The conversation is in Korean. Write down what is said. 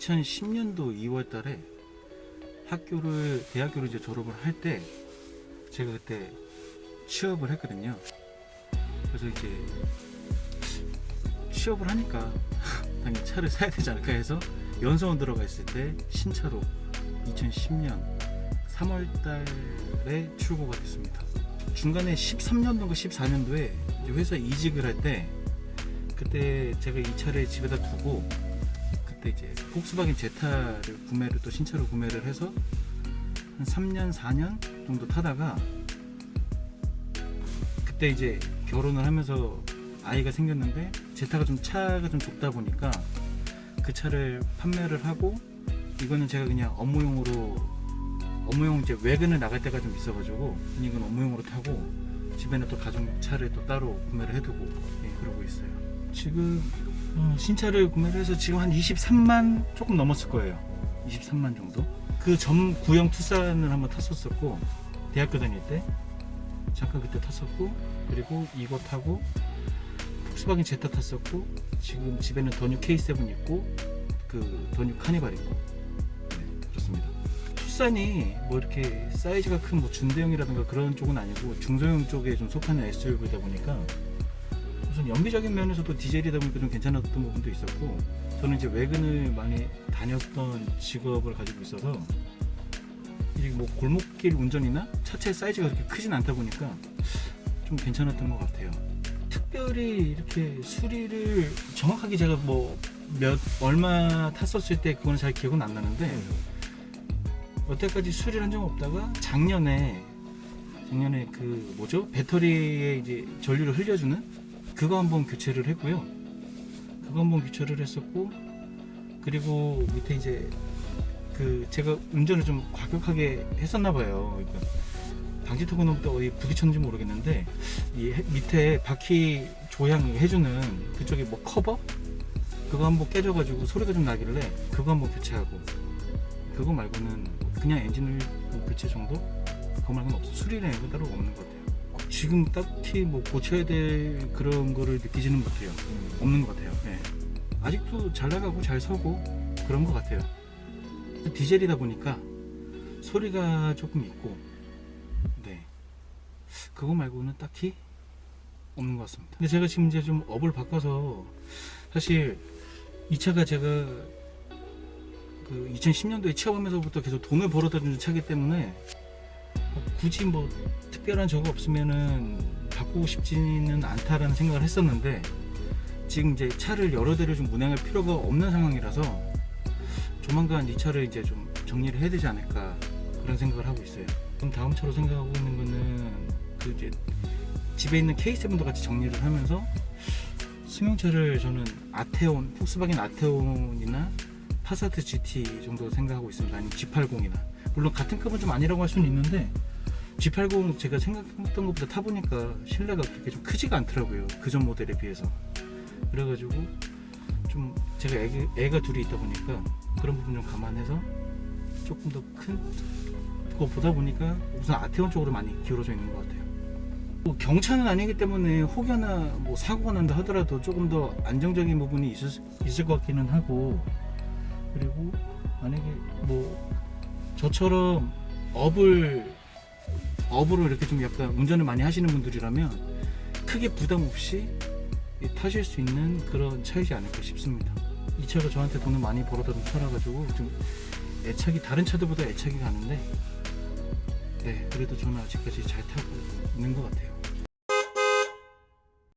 2010년도 2월 달에 학교를 대학교를 이제 졸업을 할 때 제가 그때 취업을 했거든요. 그래서 이제 취업을 하니까 당연히 차를 사야 되지 않을까 해서 연수원 들어가 있을 때 신차로 2010년 3월 달에 출고가 됐습니다. 중간에 13년도인가 14년도에 회사 이직을 할 때 그때 제가 이 차를 집에다 두고 그때 이제 폭스바겐 제타를 구매를 또 신차로 구매를 해서 한 3년 4년 정도 타다가 그때 이제 결혼을 하면서 아이가 생겼는데 제타가 좀 차가 좀 좁다 보니까 그 차를 판매를 하고 이거는 제가 그냥 업무용으로 업무용 이제 외근을 나갈 때가 좀 있어가지고 이건 업무용으로 타고 집에는 또 가정차를 또 따로 구매를 해두고 예, 그러고 있어요. 지금 어, 신차를 구매를 해서 지금 한 23만 조금 넘었을 거예요. 23만 정도. 그 전 구형 투싼을 한번 탔었었고 대학교 다닐 때 잠깐 그때 탔었고 그리고 이거 타고 폭스바겐 제타 탔었고 지금 집에는 더뉴 K7 있고 그 더뉴 카니발 있고 네, 그렇습니다. 투싼이 뭐 이렇게 사이즈가 큰 뭐 준대형이라든가 그런 쪽은 아니고 중소형 쪽에 좀 속하는 SUV다 보니까 우선 연비적인 면에서도 디젤이다 보니까 좀 괜찮았던 부분도 있었고 저는 이제 외근을 많이 다녔던 직업을 가지고 있어서 이뭐 골목길 운전이나 차체 사이즈가 그렇게 크진 않다 보니까 좀 괜찮았던 것 같아요. 특별히 이렇게 수리를 정확하게 제가 뭐 몇 얼마 탔었을 때 그거는 잘 기억은 안 나는데 여태까지 수리를 한 적 없다가 작년에 작년에 그 뭐죠 배터리에 이제 전류를 흘려주는 그거 한번 교체를 했고요. 그거 한번 교체를 했었고 그리고 밑에 이제 그 제가 운전을 좀 과격하게 했었나 봐요. 그러니까 방지턱은 또 어디 부딪혔는지 모르겠는데 이 해- 밑에 바퀴 조향 해주는 그쪽에 뭐 커버 그거 한번 깨져가지고 소리가 좀 나길래 그거 한번 교체하고 그거 말고는 그냥 엔진을 뭐 교체 정도 그거 말고는 없어 수리는 따로 없는 것 같아요. 지금 딱히 뭐 고쳐야 될 그런 거를 느끼지는 못해요. 없는 것 같아요. 예. 아직도 잘 나가고 잘 서고 그런 것 같아요. 디젤이다 보니까 소리가 조금 있고, 네. 그거 말고는 딱히 없는 것 같습니다. 근데 제가 지금 이제 좀 업을 바꿔서 사실 이 차가 제가 그 2010년도에 취업하면서부터 계속 돈을 벌어다 주는 차기 때문에 뭐 굳이 뭐 특별한 저거 없으면은 바꾸고 싶지는 않다라는 생각을 했었는데 지금 이제 차를 여러 대를 좀 운행할 필요가 없는 상황이라서 조만간 이 차를 이제 좀 정리를 해야 되지 않을까 그런 생각을 하고 있어요. 그럼 다음 차로 생각하고 있는 거는 그 이제 집에 있는 K7도 같이 정리를 하면서 승용차를 저는 아테온, 폭스바겐 아테온이나 파사트 GT 정도 생각하고 있습니다. 아니면 G80이나 물론 같은 급은 좀 아니라고 할 수는 있는데 G80 제가 생각했던 것보다 타보니까 실내가 그렇게 좀 크지가 않더라고요. 그전 모델에 비해서. 그래가지고 좀 제가 애기, 애가 둘이 있다 보니까 그런 부분 좀 감안해서 조금 더큰거 보다 보니까 우선 아테온 쪽으로 많이 기울어져 있는 것 같아요. 뭐 경차는 아니기 때문에 혹여나 뭐 사고가 난다 하더라도 조금 더 안정적인 부분이 있을, 수- 있을 것 같기는 하고 그리고 만약에 뭐 저처럼 업을 업으로 이렇게 좀 약간 운전을 많이 하시는 분들이라면 크게 부담 없이 이 타실 수 있는 그런 차이지 않을까 싶습니다. 이 차가 저한테 돈을 많이 벌어다 준 차라 가지고 좀 애착이 다른 차들보다 애착이 가는데 네 그래도 저는 아직까지 잘 타고 있는 것 같아요.